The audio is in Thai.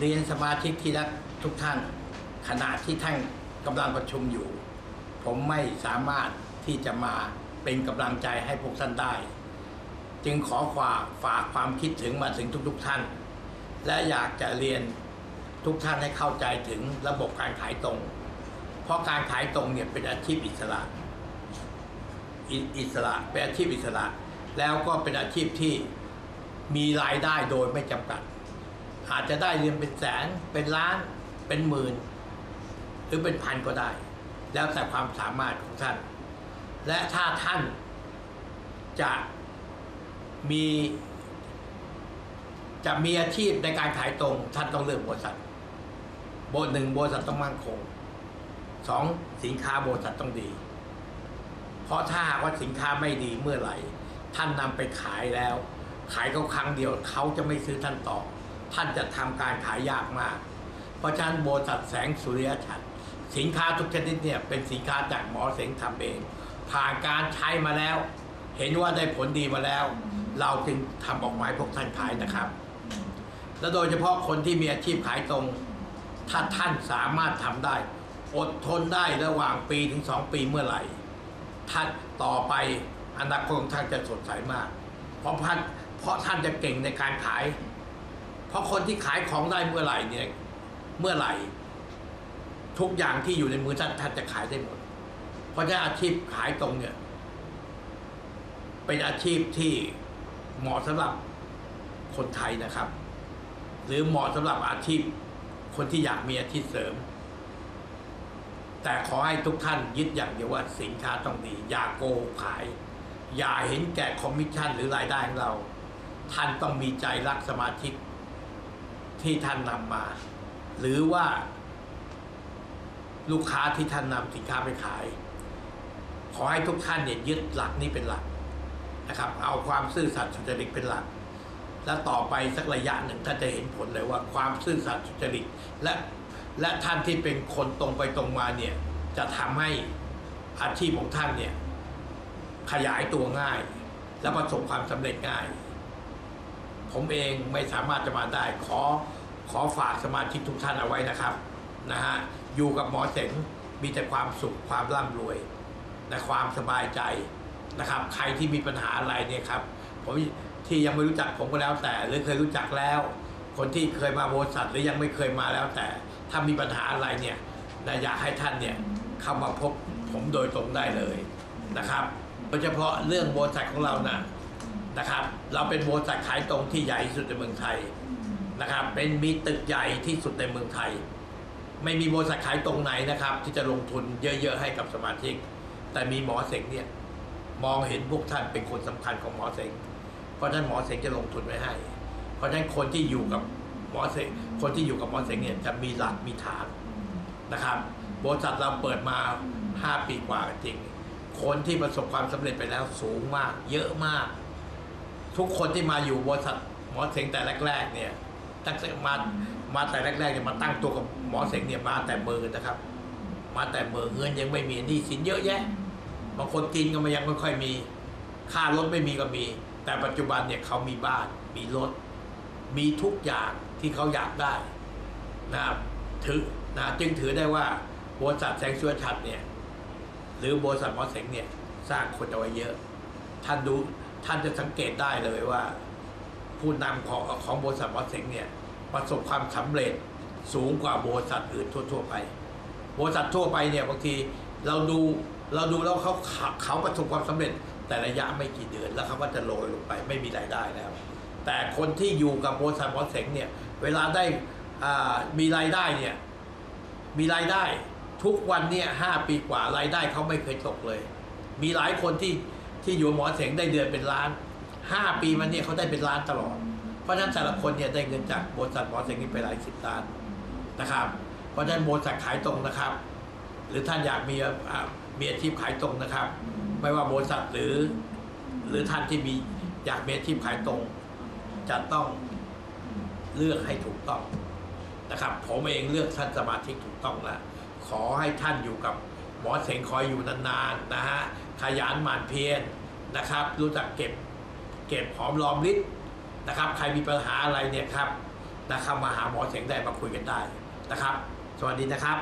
เรียนสมาชิกที่รักทุกท่าน ขณะที่ท่านกำลังประชุมอยู่ ผมไม่สามารถที่จะมาเป็นกำลังใจให้พวกท่านได้ จึงขอฝากฝากความคิดถึงมาถึงทุก ๆท่าน และอยากจะเรียนทุกท่านให้เข้าใจถึงระบบการขายตรง เพราะการขายตรงเนี่ยเป็นอาชีพอิสระ อิอิสระเป็นอาชีพอิสระ แล้วก็เป็นอาชีพที่มีรายได้โดยไม่จำกัด อาจจะได้เรียนเป็นแสนเป็นล้านเป็นหมื่น หรือเป็นพันก็ได้ แล้วแต่ความสามารถของท่าน และถ้าท่านจะมีจะมีอาชีพในการขายตรง ท่านต้องเลือกบริษัทบทหนึ่งบริษัทต้องมั่นคงสองสินค้าบริษัทต้องดี เพราะถ้าหากว่าสินค้าไม่ดีเมื่อไหร่ ท่านนำไปขายแล้ว ขายเขาครั้งเดียวเขาจะไม่ซื้อท่านต่อ ท่านจะทำการขายยากมาก เพราะฉะนั้นบริษัทแสงสุริยฉัตรสินค้าทุกชนิดเนี่ยเป็นสินค้าจากหมอเสงทำเอง ผ่านการใช้มาแล้ว เห็นว่าได้ผลดีมาแล้ว เราจึงทำออกมาให้พวกท่านขายนะครับ และโดยเฉพาะคนที่มีอาชีพขายตรง ถ้าท่านสามารถทำได้ อดทนได้ระหว่างปีถึงสองปีเมื่อไหร่ ท่านต่อไปอนาคตของท่านจะสดใสมาก เพราะท่านเพราะท่านจะเก่งในการขาย เพราะคนที่ขายของได้เมื่อไหร่เนี่ย เมื่อไหร่ ทุกอย่างที่อยู่ในมือท่านท่านจะขายได้หมด เพราะฉะนั้นอาชีพขายตรงเนี่ย เป็นอาชีพที่เหมาะสำหรับคนไทยนะครับ หรือเหมาะสำหรับอาชีพ คนที่อยากมีอาชีพเสริม แต่ขอให้ทุกท่านยึดอย่างเดียวว่าสินค้าต้องดี อย่าโกงขาย อย่าเห็นแก่คอมมิชชั่นหรือรายได้ของเรา ท่านต้องมีใจรักสมาชิก ที่ท่านนำมา หรือว่าลูกค้าที่ท่านนำสินค้าไปขาย ขอให้ทุกท่านเนี่ยยึดหลักนี้เป็นหลักนะครับ เอาความซื่อสัตย์สุจริตเป็นหลัก และต่อไปสักระยะหนึ่งท่านจะเห็นผลเลยว่าความซื่อสัตย์สุจริตและและท่านที่เป็นคนตรงไปตรงมาเนี่ยจะทำให้อาชีพของท่านเนี่ยขยายตัวง่าย และประสบความสำเร็จง่าย ผมเองไม่สามารถจะมาได้ขอ ขอฝากสมาชิกทุกท่านเอาไว้นะครับนะฮะอยู่กับหมอเสงมีแต่ความสุขความร่ำรวยและความสบายใจนะครับ ใครที่มีปัญหาอะไรเนี่ยครับผมที่ยังไม่รู้จักผมก็แล้วแต่ หรือเคยรู้จักแล้ว คนที่เคยมาบริษัทหรือยังไม่เคยมาแล้วแต่ ถ้ามีปัญหาอะไรเนี่ยนะอยากให้ท่านเนี่ยเข้ามาพบผมโดยตรงได้เลยนะครับโดยเฉพาะเรื่องบริษัทของเรานะนะครับ เราเป็นบริษัทขายตรงที่ใหญ่ที่สุดในเมืองไทย นะครับ เป็นมีตึกใหญ่ที่สุดในเมืองไทย ไม่มีบริษัทขายตรงไหนนะครับ ที่จะลงทุนเยอะๆให้กับสมาชิก แต่มีหมอเสงเนี่ยมองเห็นพวกท่านเป็นคนสำคัญของหมอเสงเพราะฉะนั้นหมอเสงจะลงทุนไว้ให้ เพราะฉะนั้นคนที่อยู่กับหมอเสงคนที่อยู่กับหมอเสงเนี่ยจะมีหลักมีฐานนะครับบริษัทเราเปิดมา 5 ปีกว่าจริง คนที่ประสบความสำเร็จไปแล้วสูงมาก เยอะมาก ทุกคนที่มาอยู่บริษัทหมอเสงแต่แรก ๆ เนี่ย ตั้งแต่มามาแต่แรกๆเนี่ยมาตั้งตัวกับหมอเสงเนี่ยมาแต่มือนะครับ มาแต่มือเงินยังไม่มีหนี้สินเยอะแยะบางคนกินก็ไม่ยังไม่ค่อยมีค่ารถไม่มีก็มี แต่ปัจจุบันเนี่ยเขามีบ้านมีรถ มีทุกอย่างที่เขาอยากได้นะครับถือนะจึงถือได้ว่าบริษัทแสงสุวชัดเนี่ย หรือบริษัทหมอเสงเนี่ย สร้างคนเอาไว้เยอะ ท่านดูท่านจะสังเกตได้เลยว่า ผู้นำของของบริษัทหมอเสงเนี่ยประสบความสำเร็จสูงกว่าบริษัทอื่นทั่ว ๆ ไป บริษัททั่วไปเนี่ยบางทีเราดูเราดูแล้วเขาเขาเขาประสบความสำเร็จ แต่ระยะไม่กี่เดือนแล้วเขาก็จะโรยลงไปไม่มีรายได้แล้ว แต่คนที่อยู่กับบริษัทหมอเสงเนี่ยเวลาได้มีรายได้เนี่ยมีรายได้ทุกวันเนี่ยห้าปีกว่ารายได้เขาไม่เคยตกเลย มีหลายคนที่ที่อยู่หมอเสงได้เดือนเป็นล้าน ห้าปีมันเนี่ยเขาได้เป็นล้านตลอด เพราะฉะนั้นแต่ละคนเนี่ยได้เงินจากบริษัทหมอเสงนี่ไปหลายสิบล้านนะครับ เพราะฉะนั้นบริษัทขายตรงนะครับ หรือท่านอยากมีอามีอาชีพขายตรงนะครับ ไม่ว่าบริษัทหรือ หรือท่านที่มีอยากมีอาชีพขายตรง จะต้องเลือกให้ถูกต้องนะครับ ผมเองเลือกท่านสมาชิกถูกต้องแล้วขอให้ท่านอยู่กับหมอเสงคอยอยู่นานๆนะฮะขยันหมั่นเพียรนะครับ รู้จักเก็บ เก็บหอมรอมริดนะครับ ใครมีปัญหาอะไรเนี่ยครับนะครับมาหาหมอเสียงได้มาคุยกันได้นะครับ สวัสดีนะครับ